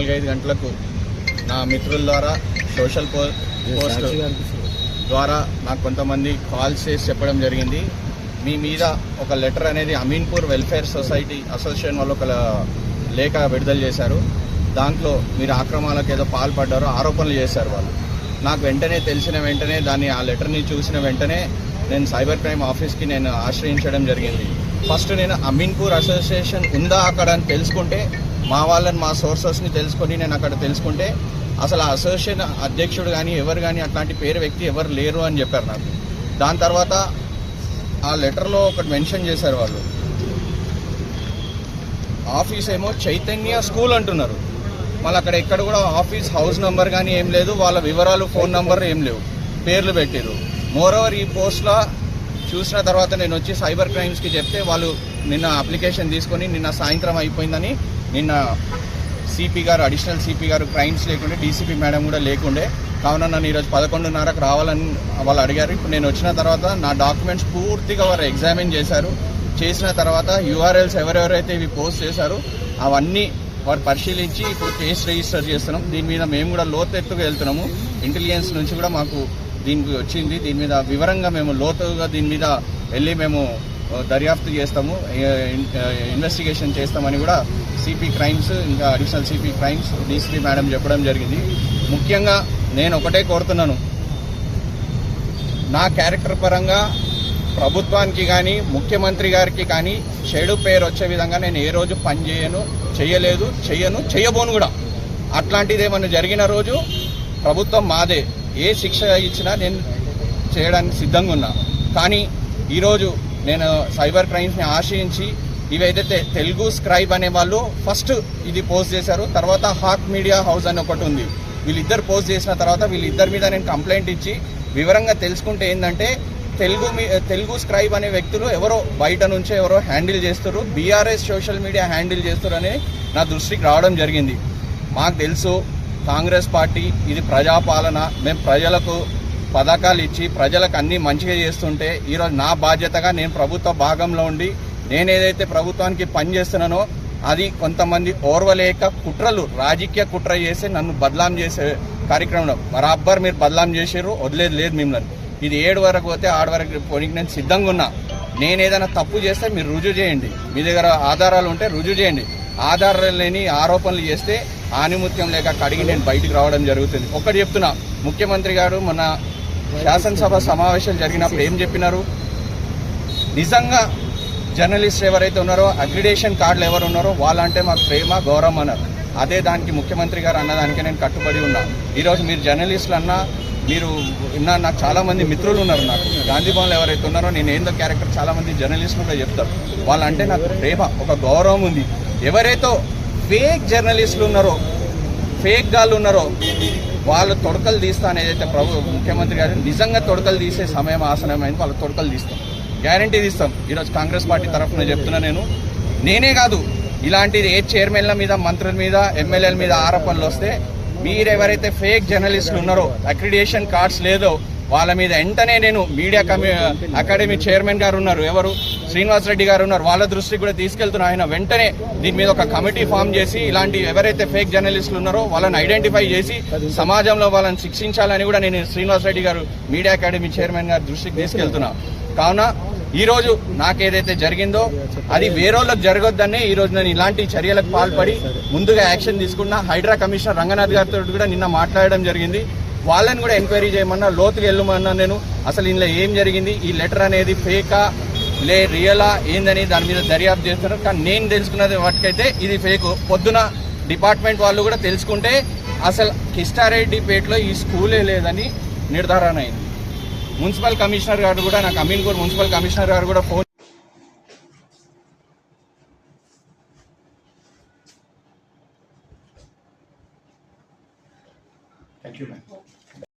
నాలుగైదు గంటలకు నా మిత్రుల ద్వారా సోషల్ పో పోస్ట్ ద్వారా నాకు కొంతమంది కాల్స్ చేసి చెప్పడం జరిగింది. మీ మీద ఒక లెటర్ అనేది అమీన్పూర్ వెల్ఫేర్ సొసైటీ అసోసియేషన్ వాళ్ళు ఒక లేఖ విడుదల చేశారు. దాంట్లో మీరు ఆక్రమాలకు ఏదో పాల్పడ్డారో ఆరోపణలు చేశారు వాళ్ళు. నాకు వెంటనే తెలిసిన వెంటనే దాన్ని ఆ లెటర్ని చూసిన వెంటనే నేను సైబర్ క్రైమ్ ఆఫీస్కి నేను ఆశ్రయించడం జరిగింది. ఫస్ట్ నేను అమీన్పూర్ అసోసియేషన్ ఉందా అక్కడ అని తెలుసుకుంటే మా వాళ్ళని మా సోర్సెస్ని తెలుసుకొని నేను అక్కడ తెలుసుకుంటే అసలు ఆ అసోసియేషన్ అధ్యక్షుడు కానీ ఎవరు కానీ అట్లాంటి పేరు వ్యక్తి ఎవరు లేరు అని చెప్పారు నాకు. దాని తర్వాత ఆ లెటర్లో ఒకటి మెన్షన్ చేశారు వాళ్ళు. ఆఫీస్ ఏమో చైతన్య స్కూల్ అంటున్నారు. మళ్ళీ అక్కడ ఎక్కడ కూడా ఆఫీస్ హౌస్ నెంబర్ కానీ ఏం లేదు వాళ్ళ వివరాలు ఫోన్ నెంబర్ ఏం లేవు. పేర్లు పెట్టారు మోరోవర్ ఈ పోస్ట్లో చూసిన తర్వాత నేను వచ్చి సైబర్ క్రైమ్స్కి చెప్తే వాళ్ళు నిన్న అప్లికేషన్ తీసుకొని నిన్న సాయంత్రం అయిపోయిందని నిన్న సిపి గారు అడిషనల్ సిపి గారు క్రైమ్స్ లేకుండే డీసీపీ మేడం కూడా లేకుండే. కావున నన్ను ఈరోజు పదకొండున్నరకు రావాలని వాళ్ళు అడిగారు. ఇప్పుడు నేను వచ్చిన తర్వాత నా డాక్యుమెంట్స్ పూర్తిగా వారు ఎగ్జామిన్ చేశారు. చేసిన తర్వాత యూఆర్ఎల్స్ ఎవరెవరైతే ఇవి పోస్ట్ చేశారో అవన్నీ వారు పరిశీలించి ఇప్పుడు కేసు రిజిస్టర్ చేస్తున్నాం. దీని మీద మేము కూడా లోతెత్తుగా వెళ్తున్నాము. ఇంటెలిజెన్స్ నుంచి కూడా మాకు దీనికి వచ్చింది. దీని మీద వివరంగా మేము లోతుగా దీని మీద వెళ్ళి మేము దర్యాప్తు చేస్తాము. ఇన్వెస్టిగేషన్ చేస్తామని కూడా సిపి క్రైమ్స్ ఇంకా additional CP crimes DCP madam చెప్పడం జరిగింది. ముఖ్యంగా నేను ఒకటే కోరుతున్నాను. నా క్యారెక్టర్ పరంగా ప్రభుత్వానికి కానీ ముఖ్యమంత్రి గారికి కానీ చెడు పేరు వచ్చే విధంగా నేను ఏ రోజు పని చేయను చేయలేదు చేయను చేయబోను కూడా. అట్లాంటిది ఏమన్నా జరిగిన రోజు ప్రభుత్వం మాదే. ఏ శిక్ష ఇచ్చినా నేను చేయడానికి సిద్ధంగా ఉన్నా. కానీ ఈరోజు నేను సైబర్ క్రైమ్స్ని ఆశ్రయించి ఇవైతే తెలుగు స్క్రైబ్ అనే వాళ్ళు ఫస్ట్ ఇది పోస్ట్ చేశారు. తర్వాత హాక్ మీడియా హౌస్ అని ఒకటి ఉంది. వీళ్ళిద్దరు పోస్ట్ చేసిన తర్వాత వీళ్ళిద్దరి మీద నేను కంప్లైంట్ ఇచ్చి వివరంగా తెలుసుకుంటే ఏంటంటే తెలుగు తెలుగు స్క్రైబ్ అనే వ్యక్తులు ఎవరో బయట నుంచే ఎవరో హ్యాండిల్ చేస్తారు బీఆర్ఎస్ సోషల్ మీడియా హ్యాండిల్ చేస్తారు అని నా దృష్టికి రావడం జరిగింది. మాకు తెలుసు కాంగ్రెస్ పార్టీ ఇది ప్రజాపాలన. మేము ప్రజలకు పథకాలు ఇచ్చి ప్రజలకు అన్నీ మంచిగా చేస్తుంటే ఈరోజు నా బాధ్యతగా నేను ప్రభుత్వ భాగంలో ఉండి నేను ఏదైతే ప్రభుత్వానికి పని చేస్తున్నానో అది కొంతమంది ఓర్వలేక కుట్రలు రాజకీయ కుట్ర చేసి నన్ను బదలాం చేసే కార్యక్రమంలో. బరాబర్ మీరు బదలాం చేసారు వదిలేదు లేదు మిమ్మల్ని. ఇది ఏడు వరకు పోతే ఆడు వరకు పోనీకి నేను సిద్ధంగా ఉన్నా. నేను ఏదైనా తప్పు చేస్తే మీరు రుజువు చేయండి. మీ దగ్గర ఆధారాలు ఉంటే రుజువు చేయండి. ఆధారాలు లేని ఆరోపణలు చేస్తే ఆనిముత్యం లేక కడిగి నేను బయటికి రావడం జరుగుతుంది. ఒకటి చెప్తున్నా ముఖ్యమంత్రి గారు మన శాసనసభ సమావేశం జరిగినప్పుడు ఏం చెప్పినారు? నిజంగా జర్నలిస్ట్ ఎవరైతే ఉన్నారో అగ్రిడేషన్ కార్డులు ఎవరు ఉన్నారో వాళ్ళంటే మాకు ప్రేమ గౌరవం అన్నారు. అదే దానికి ముఖ్యమంత్రి గారు అన్నదానికే నేను కట్టుబడి ఉన్నా. ఈరోజు మీరు జర్నలిస్టులు అన్నా మీరు నా నాకు చాలామంది మిత్రులు ఉన్నారు నాకు. గాంధీ భవన్లో ఎవరైతే ఉన్నారో నేను ఏందో క్యారెక్టర్ చాలా మంది జర్నలిస్టులు కూడా చెప్తారు. వాళ్ళంటే నాకు ప్రేమ ఒక గౌరవం ఉంది. ఎవరైతే ఫేక్ జర్నలిస్టులు ఉన్నారో ఫేక్ గాళ్ళు ఉన్నారో వాళ్ళు తొడకలు తీస్తాను ఏదైతే ప్రభు ముఖ్యమంత్రి గారు నిజంగా తొడకలు తీసే సమయం ఆసనమైంది వాళ్ళు తొడకలు తీస్తాం. గ్యారంటీ తీస్తాం. ఈరోజు కాంగ్రెస్ పార్టీ తరఫున చెప్తున్నా నేను. నేనే కాదు ఇలాంటిది ఏ చైర్మన్ల మీద మంత్రుల మీద ఎమ్మెల్యేల మీద ఆరోపణలు వస్తే మీరు ఎవరైతే ఫేక్ జర్నలిస్టులు ఉన్నారో అక్రిడియేషన్ కార్డ్స్ లేదో వాళ్ళ మీద వెంటనే నేను మీడియా కమి అకాడమీ చైర్మన్ గారు ఉన్నారు. ఎవరు? శ్రీనివాస్ రెడ్డి గారు ఉన్నారు. వాళ్ళ దృష్టికి కూడా తీసుకెళ్తున్నా ఆయన వెంటనే దీని మీద ఒక కమిటీ ఫామ్ చేసి ఇలాంటి ఎవరైతే ఫేక్ జర్నలిస్టులు ఉన్నారో వాళ్ళని ఐడెంటిఫై చేసి సమాజంలో వాళ్ళని శిక్షించాలని కూడా నేను శ్రీనివాస్ రెడ్డి గారు మీడియా అకాడమీ చైర్మన్ గారి దృష్టికి తీసుకెళ్తున్నా. కావున ఈరోజు నాకేదైతే జరిగిందో అది వేరేళ్ళకి జరగొద్దనే ఈ రోజు నేను ఇలాంటి చర్యలకు పాల్పడి ముందుగా యాక్షన్ తీసుకున్న హైడ్రా కమిషనర్ రంగనాథ్ గారితో కూడా నిన్న మాట్లాడడం జరిగింది. వాళ్ళని కూడా ఎంక్వైరీ చేయమన్నా లోతుకి వెళ్ళమన్నా నేను అసలు ఇందులో ఏం జరిగింది ఈ లెటర్ అనేది ఫేకా లే రియలా ఏందని దాని మీద దర్యాప్తు చేస్తున్నారు కానీ నేను తెలుసుకున్నది వాటికైతే ఇది ఫేక్. పొద్దున డిపార్ట్మెంట్ వాళ్ళు కూడా తెలుసుకుంటే అసలు కిష్టారెడ్డిపేటలో ఈ స్కూలే లేదని నిర్ధారణ అయింది. మున్సిపల్ కమిషనర్ గారు కూడా నాకు అమీన్పూర్ మున్సిపల్ కమిషనర్ గారు కూడా ఫోన్ 谢谢